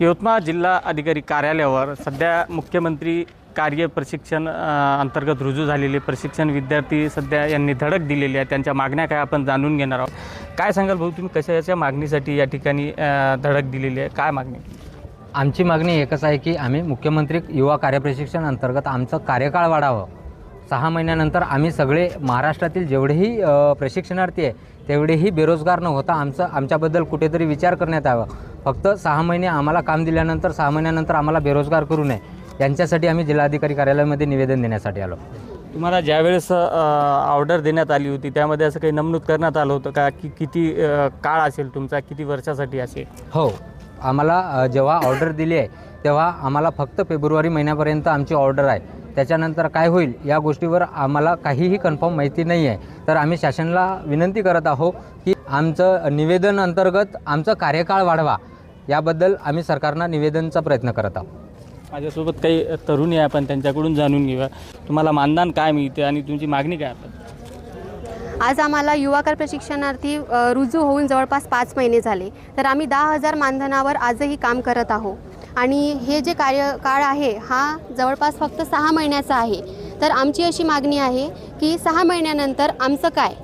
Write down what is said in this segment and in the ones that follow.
यवतमाळ जिल्हा अधिकारी कार्यालयावर सध्या मुख्यमंत्री कार्य प्रशिक्षण अंतर्गत रुजू झालेले प्रशिक्षण विद्यार्थी सध्या यांनी धडक दिलेली आहे. त्यांच्या मागण्या काय आपण जाणून घेणार आहोत. काय सांगाल भाऊ तुम्ही? कशाच्या मागणीसाठी या ठिकाणी धडक दिलेली आहे? काय मागणी? आमची मागणी एकच आहे की आम्ही मुख्यमंत्री युवा कार्यप्रशिक्षण अंतर्गत आमचं कार्यकाळ वाढावं. सहा महिन्यानंतर आम्ही सगळे महाराष्ट्रातील जेवढेही प्रशिक्षणार्थी आहे तेवढेही बेरोजगार न होता आमचं आमच्याबद्दल कुठेतरी विचार करण्यात यावा. फक्त सहा महिने आम्हाला काम दिल्यानंतर सहा महिन्यानंतर आम्हाला बेरोजगार करू नये. यांच्यासाठी आम्ही जिल्हाधिकारी कार्यालयामध्ये निवेदन देण्यासाठी आलो. तुम्हाला ज्यावेळेस ऑर्डर देण्यात आली होती त्यामध्ये असं काही नमूद करण्यात आलं होतं का? की किती काळ असेल तुमचा? किती वर्षासाठी असेल? हो. आम्हाला जेव्हा ऑर्डर दिली आहे तेव्हा आम्हाला फक्त फेब्रुवारी महिन्यापर्यंत आमची ऑर्डर आहे. त्याच्यानंतर काय होईल या गोष्टीवर आम्हाला काहीही कन्फर्म माहिती नाही आहे तर आम्ही शासनाला विनंती करत आहोत की आमचं निवेदन अंतर्गत आमचं कार्यकाळ वाढवा. याबद्दल आम्ही सरकारना निवेदनचा प्रयत्न करत आहोत. माझ्यासोबत काही तरुणी आहे आपण त्यांच्याकडून जाणून घेऊया. तुम्हाला मानधन काय मिळते आणि तुमची मागणी काय आहे? आज आम्हाला युवाकार प्रशिक्षणार्थी रुजू होऊन जवळपास पाच महिने झाले. तर आम्ही दहा हजार मानधनावर आजही काम करत आहोत. आणि हे जे कार्यकाळ आहे हा जवळपास फक्त सहा महिन्याचा आहे. तर आमची अशी मागणी आहे की सहा महिन्यानंतर आमचं काय?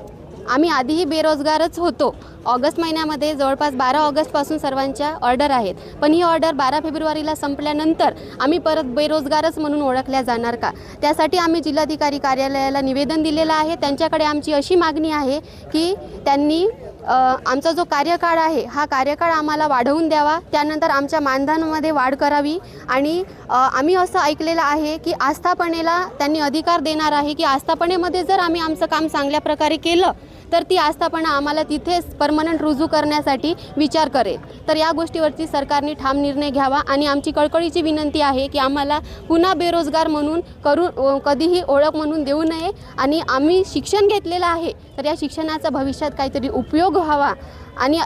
आम्ही आधीही बेरोजगारच होतो. ऑगस्ट महिन्यामध्ये जवळपास बारा ऑगस्टपासून सर्वांच्या ऑर्डर आहेत. पण ही ऑर्डर बारा फेब्रुवारीला संपल्यानंतर आम्ही परत बेरोजगारच म्हणून ओळखल्या जाणार का? त्यासाठी आम्ही जिल्हाधिकारी कार्यालयाला निवेदन दिलेलं आहे. त्यांच्याकडे आमची अशी मागणी आहे की त्यांनी आमचा जो कार्यकाळ आहे हा कार्यकाळ आम्हाला वाढवून द्यावा. त्यानंतर आमच्या मानधनामध्ये वाढ करावी. आणि आम्ही असं ऐकलेलं आहे की आस्थापनेला त्यांनी अधिकार देणार आहे की आस्थापनेमध्ये जर आम्ही आमचं काम चांगल्या प्रकारे केलं तर ती आस्थापना आम्हाला तिथेच परमनंट रुजू करण्यासाठी विचार करेल. तर या गोष्टीवरती सरकारने ठाम निर्णय घ्यावा आणि आमची कळकळीची विनंती आहे की आम्हाला पुन्हा बेरोजगार म्हणून करू कधीही ओळख म्हणून देऊ नये. आणि आम्ही शिक्षण घेतलेलं आहे तर या शिक्षणाचा भविष्यात काहीतरी उपयोग व्हावा. आणि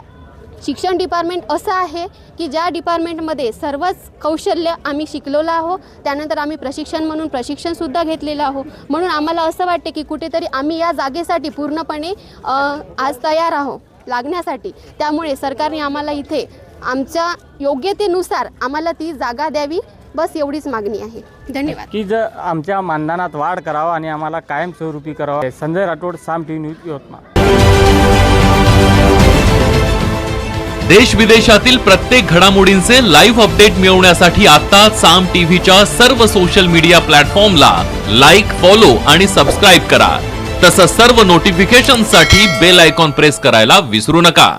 शिक्षण डिपार्टमेंट असं आहे की ज्या डिपार्टमेंटमध्ये सर्वच कौशल्य आम्ही शिकलेलो आहो त्यानंतर आम्ही प्रशिक्षण म्हणून प्रशिक्षणसुद्धा घेतलेलं आहो म्हणून आम्हाला असं वाटते की कुठेतरी आम्ही या जागेसाठी पूर्णपणे आज तयार आहो लागण्यासाठी. त्यामुळे सरकारने आम्हाला इथे आमच्या योग्यतेनुसार आम्हाला ती जागा द्यावी. बस एवढीच मागणी आहे. धन्यवाद. की जर आमच्या मानधनात वाढ करावा आणि आम्हाला कायमस्वरूपी करावा संजय राठोड साम टी न्यूज यवतमाळ. देश विदेशातील प्रत्येक घडामोडींचे लाईव्ह अपडेट मिळवण्यासाठी आता साम टीव्हीच्या सर्व सोशल मीडिया प्लॅटफॉर्मला लाईक फॉलो आणि सबस्क्राईब करा. तसंच सर्व नोटिफिकेशनसाठी बेल आयकॉन प्रेस करायला विसरू नका.